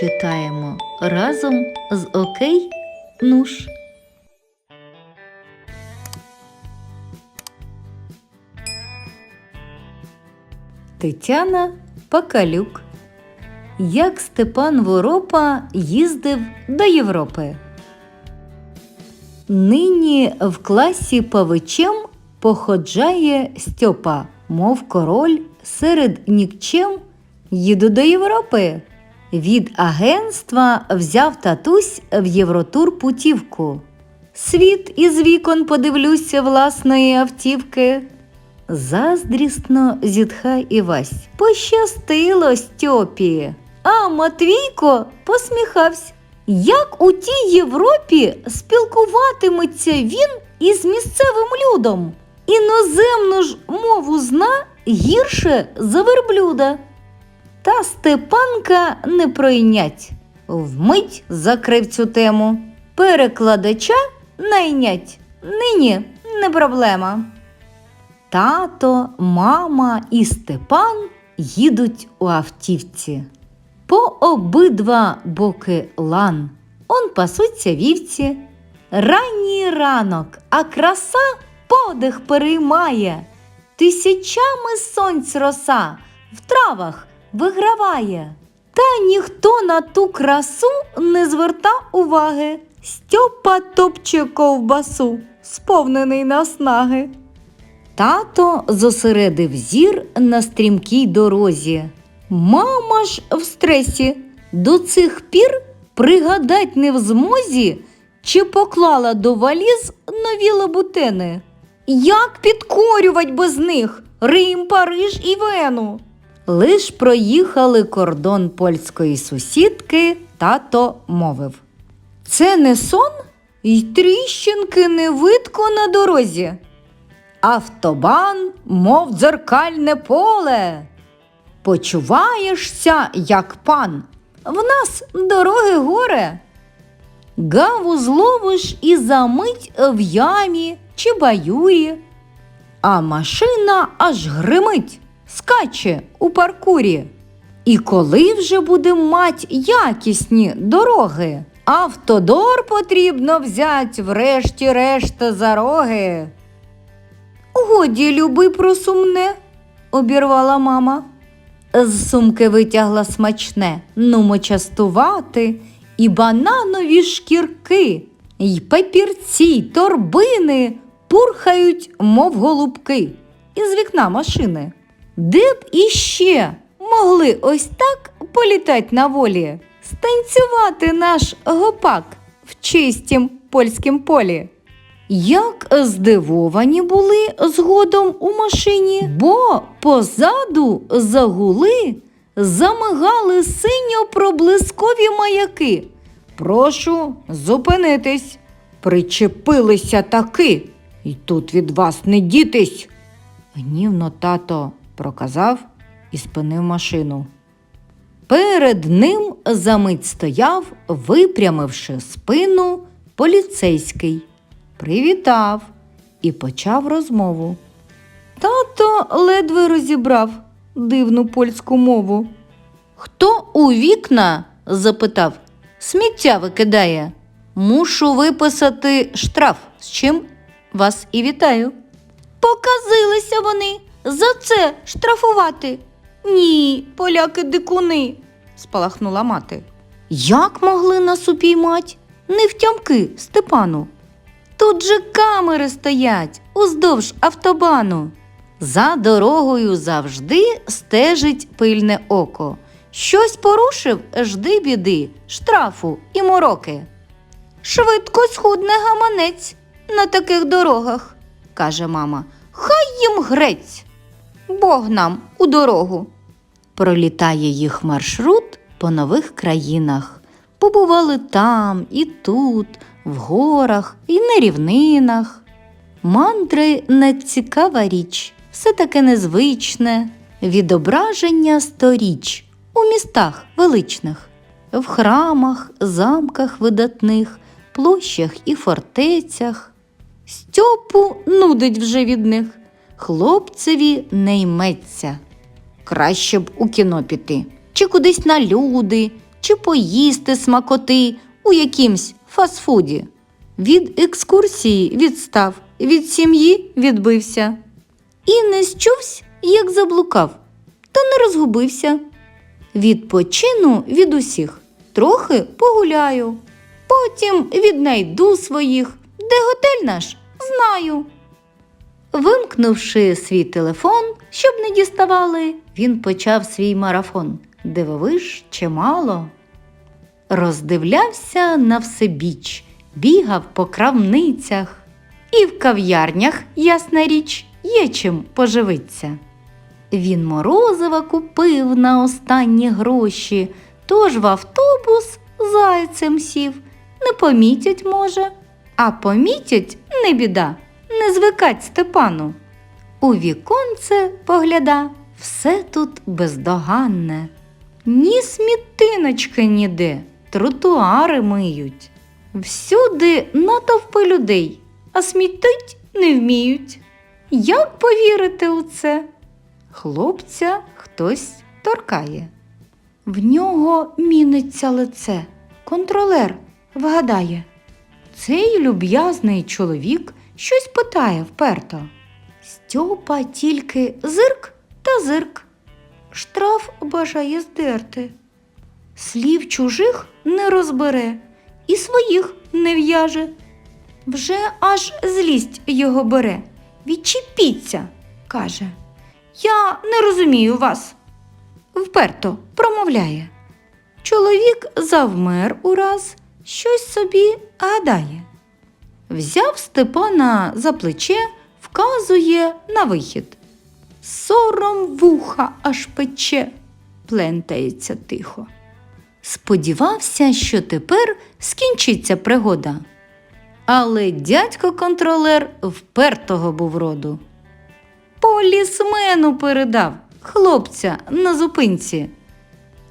читаємо разом з Окей Нуш. Тетяна Пакалюк. Як Степан Воропа їздив до Європи. Нині в класі павичем походжає Стьопа, мов король серед нікчем їду до Європи. Від агентства взяв татусь в Євротур путівку. Світ із вікон подивлюся власної автівки. Заздрісно зітхай Івась. Пощастило Стьопі. А Матвійко посміхався. Як у тій Європі спілкуватиметься він із місцевим людом? Іноземну ж мову зна гірше за верблюда. Та Степанка не пройнять. Вмить закрив цю тему. Перекладача найнять. Нині не проблема. Тато, мама і Степан їдуть у автівці. По обидва боки лан. Он пасуться вівці. Ранній ранок, а краса подих переймає. Тисячами сонць роса в травах виграває. Та ніхто на ту красу не зверта уваги. Стьопа топче ковбасу, сповнений наснаги. Тато зосередив зір на стрімкій дорозі. Мама ж в стресі до цих пір пригадать не в змозі, чи поклала до валіз нові лабутени. Як підкорювать без них Рим, Париж і Вену? Лиш проїхали кордон польської сусідки, тато мовив. Це не сон, й тріщинки не видко на дорозі. Автобан, мов дзеркальне поле. Почуваєшся, як пан, в нас дороги горе. Гаву зловиш і замить в ямі чи баюрі, а машина аж гримить, скаче у паркурі. І коли вже буде мать якісні дороги, автодор потрібно взять врешті-решт за роги. Годі, люби про сумне, обірвала мама. З сумки витягла смачне, нумо частувати, і бананові шкірки, й папірці, й торбини пурхають, мов голубки, із вікна машини. Де б іще могли ось так політать на волі, станцювати наш гопак в чистім польськім полі? Як здивовані були згодом у машині, бо позаду загули, замигали синьо проблискові маяки. Прошу зупинитись. Причепилися таки, і тут від вас не дітись. Гнівно тато проказав і спинив машину. Перед ним замить стояв, випрямивши спину, поліцейський привітав і почав розмову. Тато ледве розібрав дивну польську мову. Хто у вікна? запитав. Сміття викидає. Мушу виписати штраф, з чим вас і вітаю. Показилися вони за це штрафувати. Ні, поляки дикуни, спалахнула мати. Як могли нас упіймать? Не втямки, Степану. Тут же камери стоять уздовж автобану. За дорогою завжди стежить пильне око. Щось порушив, жди біди, штрафу і мороки. Швидко схудне гаманець на таких дорогах, каже мама. Хай їм грець. Бог нам у дорогу. Пролітає їх маршрут по нових країнах. Побували там і тут, в горах і на рівнинах. Мандри не цікава річ, все таке незвичне, відображення сторіч у містах величних, в храмах, замках видатних, площах і фортецях. Стьопу нудить вже від них, хлопцеві не йметься. Краще б у кіно піти, чи кудись на люди, чи поїсти смакоти у якимсь фастфуді. Від екскурсії відстав, від сім'ї відбився. І не счувсь, як заблукав, та не розгубився. Відпочину від усіх, трохи погуляю. Потім віднайду своїх, де готель наш, знаю. Вимкнувши свій телефон, щоб не діставали, він почав свій марафон. Дивовиж чимало. Роздивлявся на всебіч, бігав по крамницях. І в кав'ярнях, ясна річ, є чим поживиться. Він морозива купив на останні гроші, тож в автобус зайцем сів. Не помітять, може, а помітять не біда, не звикать Степану. У віконце погляда, все тут бездоганне. Ні смітиночки ніде, тротуари миють. Всюди натовпи людей, а смітить не вміють. Як повірити у це? Хлопця хтось торкає. В нього міниться лице. Контролер вгадає. Цей люб'язний чоловік щось питає вперто. Стьопа тільки зирк та зирк. Штраф бажає здерти. Слів чужих не розбере і своїх не в'яже. Вже аж злість його бере. Відчепіться, каже. Я не розумію вас. Вперто промовляє. Чоловік завмер ураз, щось собі гадає. Взяв Степана за плече, вказує на вихід. Сором вуха аж пече, плентається тихо. Сподівався, що тепер скінчиться пригода. Але дядько контролер впертого був роду. Полісмену передав хлопця на зупинці.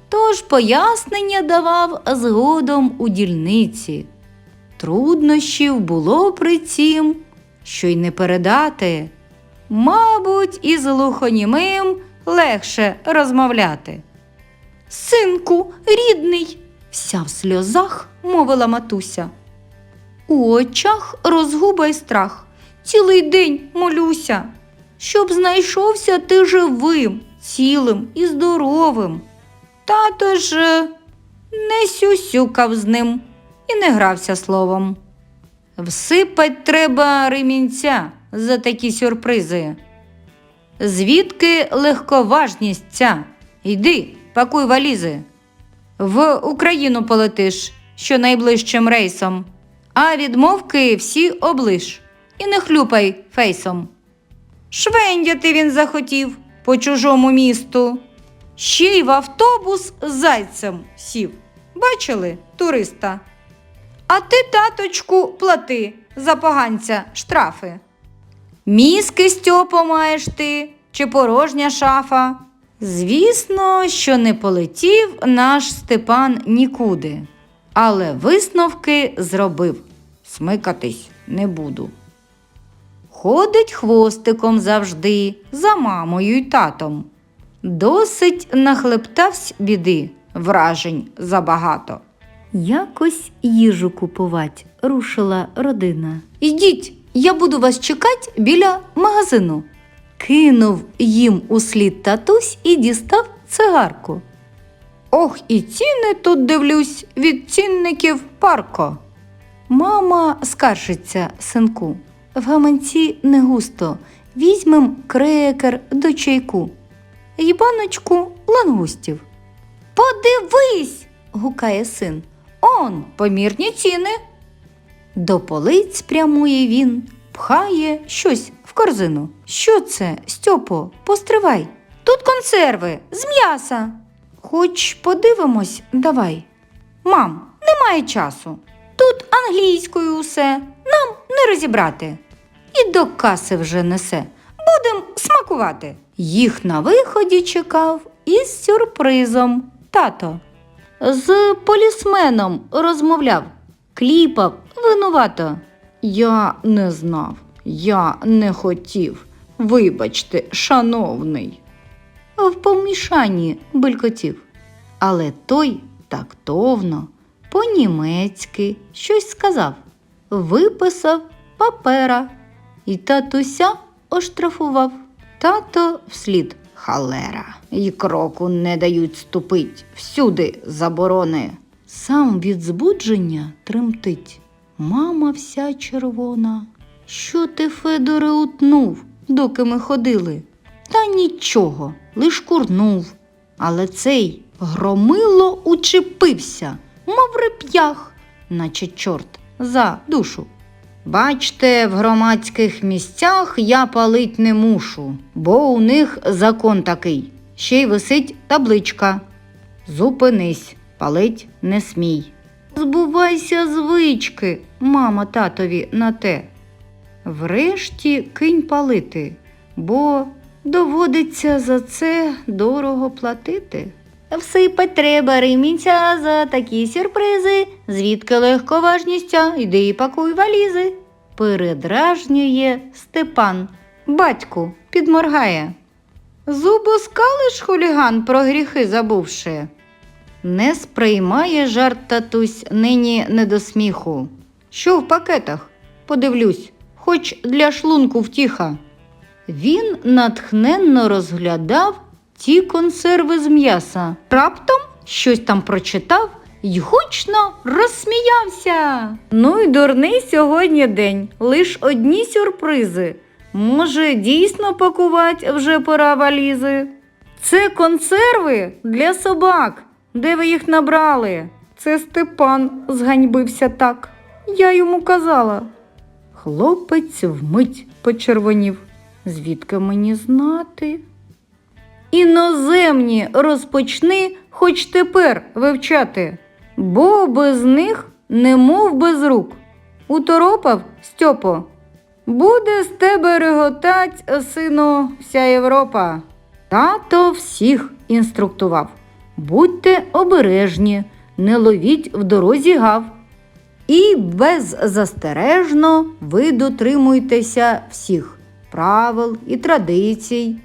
Тож пояснення давав згодом у дільниці. Труднощів було при цім, що й не передати. Мабуть, із глухонімим легше розмовляти. Синку, рідний, вся в сльозах мовила матуся. У очах розгуба й страх. Цілий день молюся, щоб знайшовся ти живим, цілим і здоровим. Тато ж е, не сюсюкав з ним і не грався словом. Всипать треба ремінця за такі сюрпризи. Звідки легковажність ця? Йди, пакуй валізи. В Україну полетиш щонайближчим рейсом, а відмовки всі облиш і не хлюпай фейсом. Швендяти він захотів по чужому місту. Ще й в автобус з зайцем сів. Бачили туриста? А ти, таточку, плати за поганця штрафи. Мізки Стьопо маєш ти чи порожня шафа? Звісно, що не полетів наш Степан нікуди, але висновки зробив. Смикатись не буду. Ходить хвостиком завжди, за мамою й татом. Досить нахлептавсь біди, вражень забагато. Якось їжу купувать рушила родина. Ідіть, я буду вас чекати біля магазину. Кинув їм услід татусь і дістав цигарку. Ох, і ціни тут дивлюсь від цінників парко. Мама скаржиться синку. В гаманці не густо. Візьмем крекер до чайку. й баночку лангустів. Подивись, гукає син. Он помірні ціни. До полиць прямує він, пхає щось в корзину. Що це, Стьопо, постривай. Тут консерви з м'яса. Хоч подивимось, давай. Мам, немає часу. Тут англійською усе, нам не розібрати. І до каси вже несе. Будем смакувати. Їх на виході чекав із сюрпризом тато. З полісменом розмовляв, кліпав винувато. Я не знав, я не хотів. Вибачте, шановний. В помішанні белькотів. Але той тактовно, по-німецьки щось сказав, виписав папера і татуся оштрафував. Тато вслід халера. І кроку не дають ступить, всюди заборони. Сам від збудження тремтить. Мама вся червона. Що ти, Федоре, утнув, доки ми ходили? Та нічого, лиш курнув. Але цей громило учепився, мов реп'ях, наче чорт, за душу. Бачте, в громадських місцях я палить не мушу, бо у них закон такий. Ще й висить табличка. Зупинись, палить не смій. Збувайся звички, мама татові на те. Врешті кинь палити, бо доводиться за це дорого платити. Всипать треба римінця за такі сюрпризи, звідки легковажністя, йди і пакуй валізи. Передражнює Степан. Батьку підморгає. Зубоскалиш хуліган про гріхи забувши. Не сприймає жарт татусь нині не до сміху. Що в пакетах? Подивлюсь, хоч для шлунку втіха. Він натхненно розглядав ті консерви з м'яса. Раптом щось там прочитав й гучно розсміявся. Ну й дурний сьогодні день, лиш одні сюрпризи. Може, дійсно пакувати вже пора валізи? Це консерви для собак. Де ви їх набрали? Це Степан зганьбився так. Я йому казала. Хлопець вмить почервонів. Звідки мені знати? Іноземні розпочни хоч тепер вивчати, бо без них немов без рук. Уторопав, Стьопо, буде з тебе реготать, сину, вся Європа. Тато всіх інструктував. Будьте обережні, не ловіть в дорозі гав. І беззастережно ви дотримуйтеся всіх правил і традицій,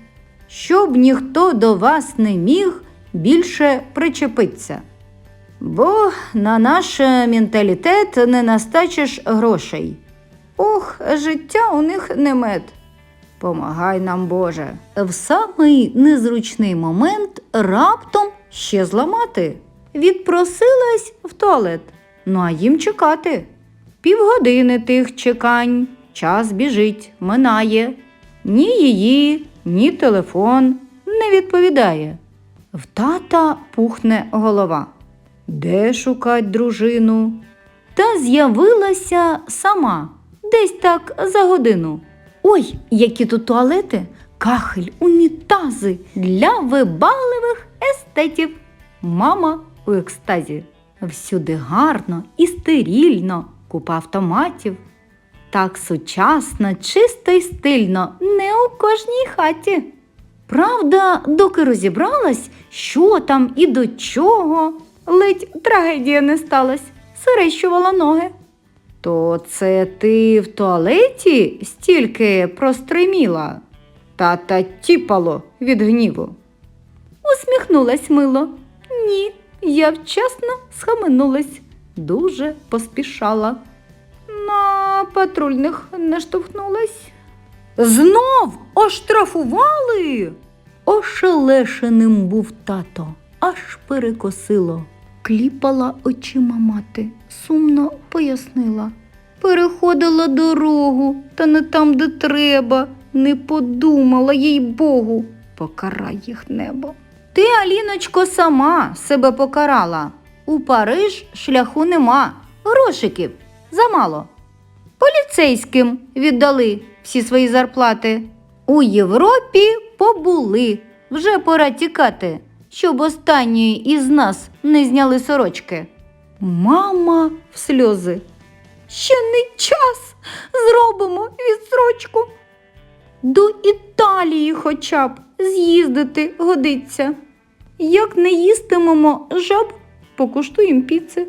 щоб ніхто до вас не міг більше причепитися. Бо на наш менталітет не настачиш грошей. Ох, життя у них не мед. Помагай нам, Боже. В самий незручний момент раптом ще зламати. Відпросилась в туалет. Ну а їм чекати. Півгодини тих чекань, час біжить, минає. Ні її, ні телефон не відповідає. В тата пухне голова. Де шукать дружину? Та з'явилася сама, десь так за годину. Ой, які тут туалети, кахель, унітази для вибаливих естетів. Мама у екстазі. Всюди гарно і стерільно, купа автоматів. Так сучасно, чисто й стильно, не у кожній хаті. Правда, доки розібралась, що там і до чого, ледь трагедія не сталась, сирещувала ноги. То це ти в туалеті стільки простриміла? Тата тіпало від гніву. Усміхнулась мило. Ні, я вчасно схаменулась, дуже поспішала. На патрульних наштовхнулась. Знов оштрафували. Ошелешеним був тато, аж перекосило. Кліпала очима мати, сумно пояснила. Переходила дорогу, та не там, де треба, не подумала, їй Богу, покарай їх небо. Ти, Аліночко, сама себе покарала. У Париж шляху нема, грошиків замало. Поліцейським віддали всі свої зарплати. У Європі побули. Вже пора тікати, щоб останньої із нас не зняли сорочки. Мама в сльози. Ще не час зробимо відсрочку. До Італії хоча б з'їздити годиться. Як не їстимемо жаб, покуштуємо піци.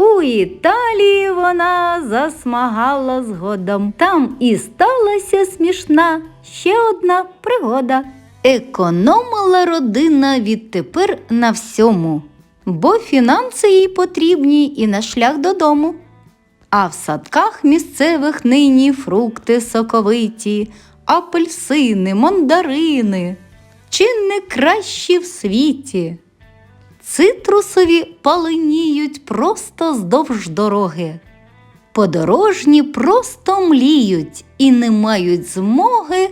У Італії вона засмагала згодом. Там і сталася смішна ще одна пригода. Економила родина відтепер на всьому. бо фінанси їй потрібні і на шлях додому. А в садках місцевих нині фрукти соковиті, апельсини, мандарини, чи не кращі в світі. Цитрусові паленіють просто здовж дороги. Подорожні просто мліють і не мають змоги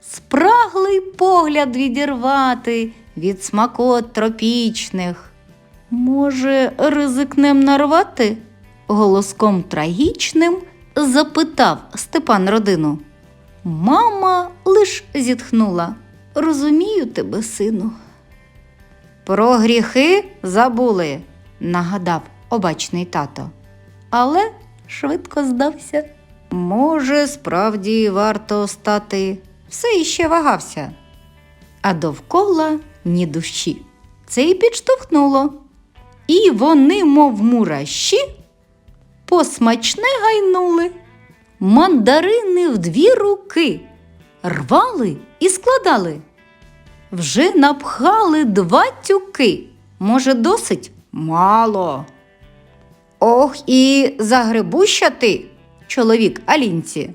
спраглий погляд відірвати від смакот тропічних. Може, ризикнем нарвати? голоском трагічним запитав Степан родину. Мама лиш зітхнула. Розумію тебе, сину. Про гріхи забули, нагадав обачний тато. Але швидко здався. Може, справді варто стати, все іще вагався. А довкола ні душі. Це й підштовхнуло. І вони, мов мураші, посмачне гайнули. Мандарини в дві руки рвали і складали. Вже напхали два тюки. Може, досить? Мало. Ох, і загребуща ти, чоловік Алінці.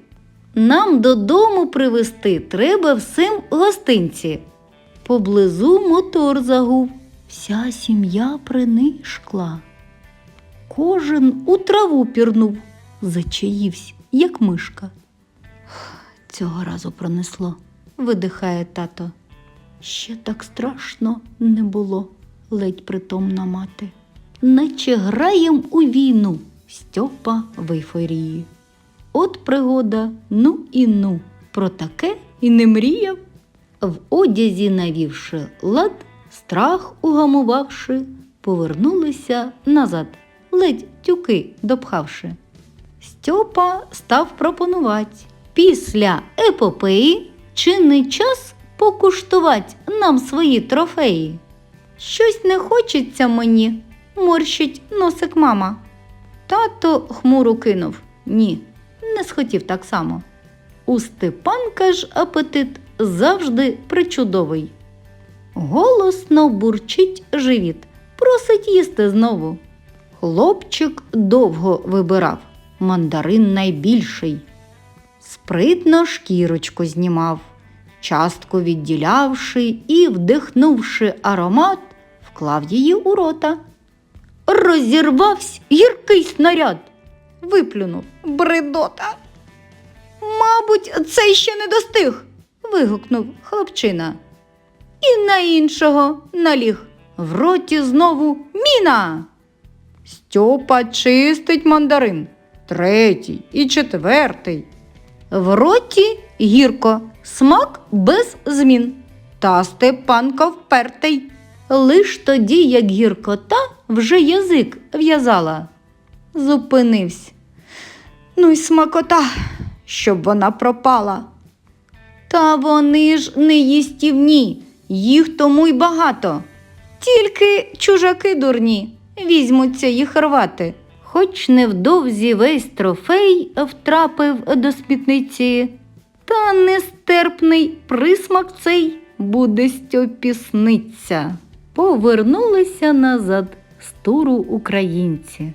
Нам додому привезти треба всім гостинці. Поблизу мотор загув, вся сім'я принишкла. Кожен у траву пірнув, зачаївсь, як мишка. Цього разу пронесло, видихає тато. Ще так страшно не було, ледь притомна мати. Наче граєм у війну Стьопа в ейфорії. От пригода, ну і ну, про таке і не мріяв. В одязі навівши лад, страх угамувавши, повернулися назад, ледь тюки допхавши. Стьопа став пропонувати після епопеї чи не час покуштувати нам свої трофеї. Щось не хочеться мені, морщить носик мама. Тато хмуро кинув ні, не схотів так само. У Степанка ж апетит завжди причудовий. Голосно бурчить живіт, просить їсти знову. Хлопчик довго вибирав, мандарин найбільший. Спритно шкірочку знімав, частку відділявши і, вдихнувши аромат, вклав її у рота. Розірвався гіркий снаряд, виплюнув бредота. Мабуть, цей ще не достиг, вигукнув хлопчина. І на іншого наліг. В роті знову міна. Стьопа чистить мандарин, третій і четвертий. В роті гірко, смак без змін. Та Степанка впертий. Лиш тоді, як гіркота вже язик в'язала. Зупинився. Ну й смакота, щоб вона пропала. Та вони ж не їстівні, їх тому й багато. Тільки чужаки дурні візьмуться їх рвати. Хоч невдовзі весь трофей втрапив до спітниці, та нестерпний присмак цей буде стьопісниця. Повернулися назад з туру українці.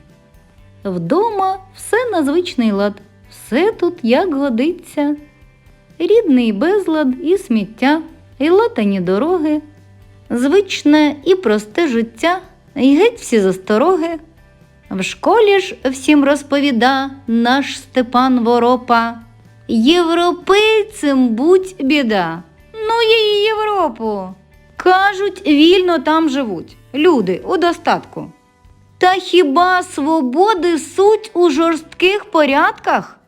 Вдома все на звичний лад, все тут як годиться. Рідний безлад і сміття, і латані дороги, звичне і просте життя, і геть всі застороги. В школі ж всім розповіда наш Степан Воропа. Європейцем будь біда. Ну її Європу. Кажуть, вільно там живуть. Люди у достатку. Та хіба свободи суть у жорстких порядках?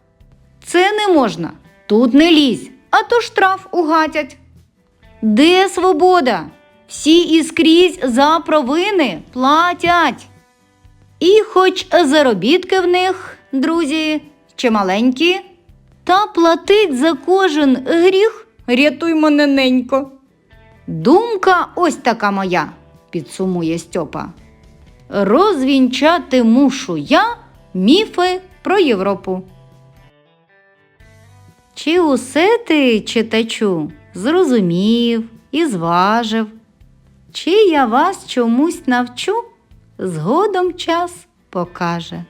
Це не можна. Тут не лізь, а то штраф угатять. Де свобода? Всі і скрізь за провини платять. І хоч заробітки в них, друзі, чималенькі, та платить за кожен гріх, рятуй мене ненько. Думка ось така моя, підсумує Стьопа. Розвінчати мушу я міфи про Європу. Чи усе ти, читачу, зрозумів і зважив? Чи я вас чомусь навчу? згодом час покаже.